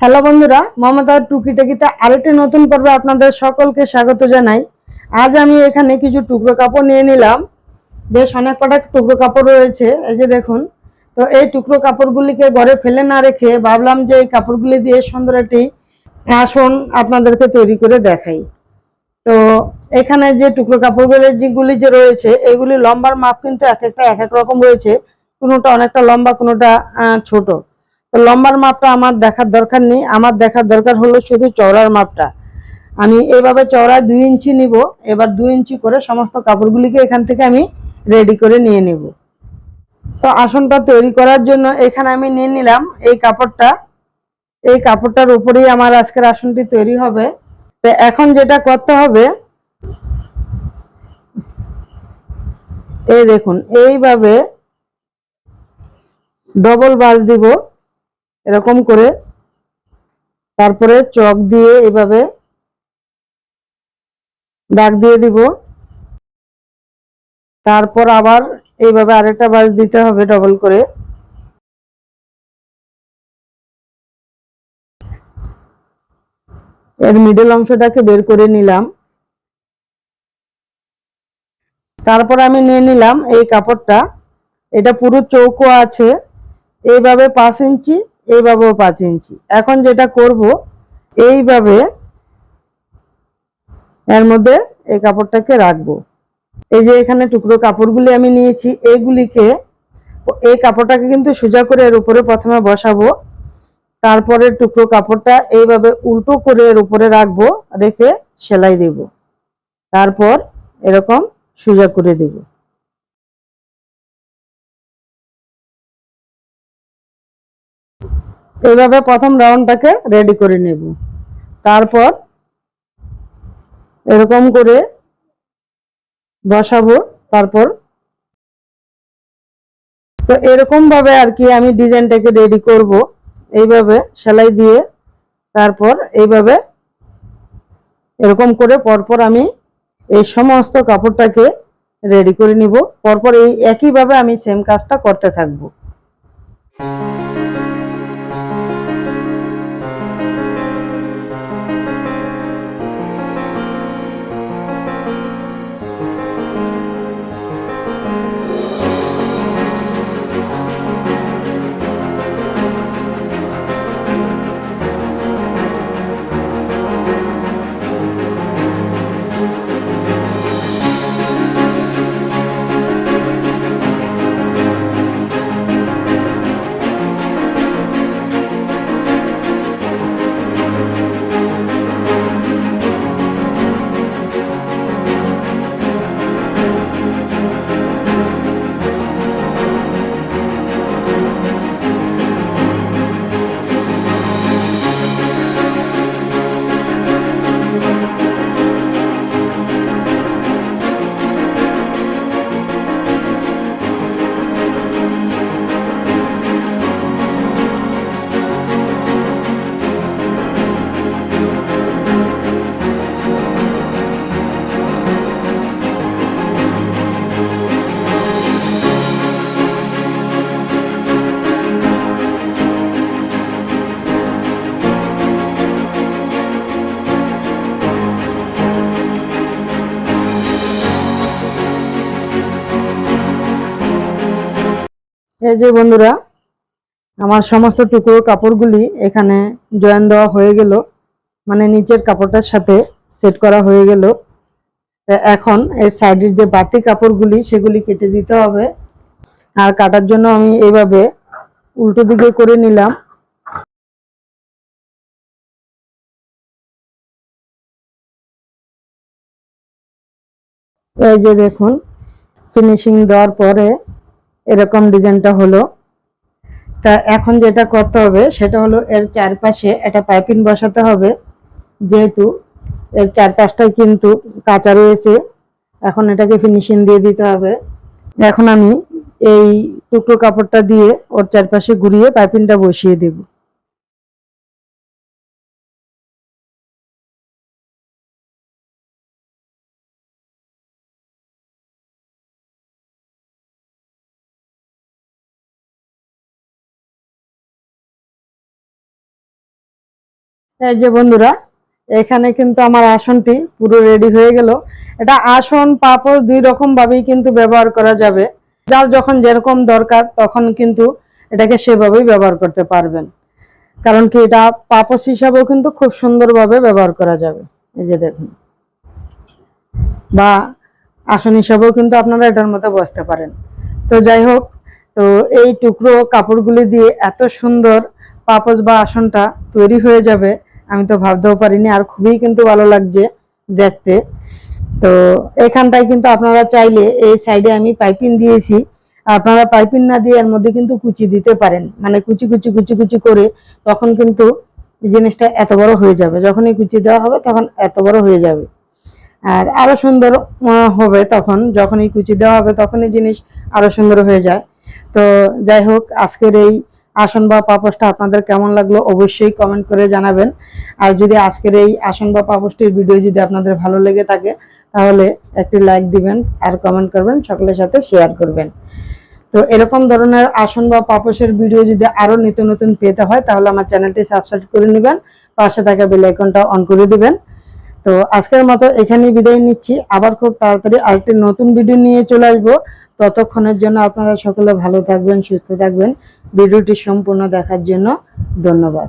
Hello বন্ধুরা মমতার টুকিটাকিতে আরেকটি নতুন পর্বে আপনাদের সকলকে স্বাগত জানাই। আজ আমি এখানে কিছু টুকরো কাপড় নিয়ে নিলাম। বেশ অনেক কটা টুকরো কাপড় রয়েছে, এই যে দেখুন। তো এই টুকরো কাপড়গুলিকে ঘরে ফেলে না রেখে ভাবলাম যে এই কাপড়গুলি দিয়ে সুন্দর একটি আসন আপনাদেরকে তৈরি করে দেখাই। তো এখানে যে টুকরো কাপড়গুলি যে রয়েছে, এগুলি লম্বার মাপ কিন্তু এক একটা এক এক রকম রয়েছে। কোনোটা অনেকটা লম্বা, কোনোটা ছোট। তো লম্বার মাপটা আমার দেখার দরকার নেই। আমার দেখার দরকার হলো শুধু চওড়ার মাপটা। আমি এইভাবে চওড়া দুই ইঞ্চি নিব, এবার দুই ইঞ্চি করে সমস্ত কাপড়গুলিকে এখান থেকে আমি রেডি করে নিয়ে নেব। তো আসনটা তৈরি করার জন্য এখানে আমি নিয়ে নিলাম এই কাপড়টা। এই কাপড়টার উপরেই আমার আজকের আসনটি তৈরি হবে। তো এখন যেটা করতে হবে, এই দেখুন, এইভাবে ডবল বাস দিব। এরকম করে তারপরে চক দিয়ে এভাবে দাগ দিয়ে দিব। তারপর আবার এইভাবে আরেকটা বাস দিতে হবে ডবল করে। এর মিডল অংশটাকে বের করে নিলাম। তারপর আমি নিয়ে নিলাম এই কাপড়টা। এটা পুরো চৌকো আছে। এইভাবে পাঁচ ইঞ্চি এইভাবেও পাঁচ ইঞ্চি। এখন যেটা করব, এইভাবে এর মধ্যে এই কাপড়টাকে রাখব। এই যে এখানে টুকরো কাপড়গুলি আমি নিয়েছি, এইগুলিকে এই কাপড়টাকে কিন্তু সোজা করে এর উপরে প্রথমে বসাবো। তারপরে টুকরো কাপড়টা এইভাবে উল্টো করে এর উপরে রাখব, রেখে সেলাই দেব। তারপর এরকম সোজা করে দেব। এইভাবে প্রথম রাউন্ডটাকে রেডি করে নেব। তারপর এরকম করে বসাবো, তারপর তো এরকম ভাবে আর কি আমি ডিজাইনটাকে রেডি করব। এইভাবে সেলাই দিয়ে তারপর এইভাবে এরকম করে পরপর আমি এই সমস্ত কাপড়টাকে রেডি করে নিব। পরপর এই একইভাবে আমি সেম কাজটা করতে থাকব। এই যে বন্ধুরা, আমার সমস্ত টুকরো কাপড়গুলি এখানে জয়েন দেওয়া হয়ে গেল। মানে নিচের কাপড়টার সাথে সেট করা হয়ে গেল। এখন এর সাইডের যে বাড়তি কাপড়গুলি, সেগুলি কেটে দিতে হবে। আর কাটার জন্য আমি এইভাবে উল্টো দিকে করে নিলাম। এই যে দেখুন ফিনিশিং দেওয়ার পরে এরকম ডিজাইনটা হলো। তা এখন যেটা করতে হবে, সেটা হলো এর চারপাশে একটা পাইপিং বসাতে হবে। যেহেতু এর চারপাশটাই কিন্তু কাঁচা রয়েছে, এখন এটাকে ফিনিশিং দিয়ে দিতে হবে। এখন আমি এই টুকরো কাপড়টা দিয়ে ওর চারপাশে ঘুরিয়ে পাইপিংটা বসিয়ে দেবো। এই যে বন্ধুরা, এখানে কিন্তু আমার আসনটি পুরো রেডি হয়ে গেল। এটা আসন, পাপড় দুই রকম ভাবেই কিন্তু ব্যবহার করা যাবে। যার যখন যেরকম দরকার, তখন কিন্তু এটাকে সেভাবেই ব্যবহার করতে পারবেন। কারণ কি এটা পাপস হিসাবেও কিন্তু খুব সুন্দরভাবে ব্যবহার করা যাবে। এই যে দেখুন। বা আসন হিসাবেও কিন্তু আপনারা এটার মধ্যে বসতে পারেন। তো যাই হোক, তো এই টুকরো কাপড়গুলি দিয়ে এত সুন্দর পাপোশ বা আসনটা তৈরি হয়ে যাবে। আমি তো ভাবতেও পারিনি, আর খুবই কিন্তু ভালো লাগছে দেখতে। তো এখানটায় কিন্তু আপনারা চাইলে এই সাইডে আমি পাইপিং দিয়েছি। আপনারা পাইপিং না দিয়ে এর মধ্যে কিন্তু কুচি দিতে পারেন। মানে কুচি কুচি কুচি কুচি করে তখন কিন্তু জিনিসটা এত বড় হয়ে যাবে। যখনই কুচি দেওয়া হবে তখন এত বড় হয়ে যাবে। আর আরও সুন্দর হবে তখন। যখনই কুচি দেওয়া হবে তখনই জিনিস আরও সুন্দর হয়ে যায়। তো যাই হোক, আজকের এই আসন বা পাপোশটা আপনাদের কেমন লাগল অবশ্যই কমেন্ট করে জানাবেন। আর যদি আজকের এই আসন বা পাপোশটির ভিডিও যদি আপনাদের ভালো লেগে থাকে, তাহলে একটি লাইক দিবেন আর কমেন্ট করবেন, সকলের সাথে শেয়ার করবেন। তো এরকম ধরনের আসন বা পাপোশের ভিডিও যদি আরও নিত্য নতুন পেতে হয়, তাহলে আমার চ্যানেলটি সাবস্ক্রাইব করে নেবেন, পাশে থাকা বেল আইকনটা অন করে দিবেন। তো আজকের মতো এখানেই বিদায় নিচ্ছি। আবার খুব তাড়াতাড়ি আরেকটি নতুন ভিডিও নিয়ে চলে আসব। ততক্ষণের জন্য আপনারা সকলে ভালো থাকবেন, সুস্থ থাকবেন। ভিডিওটি সম্পূর্ণ দেখার জন্য ধন্যবাদ।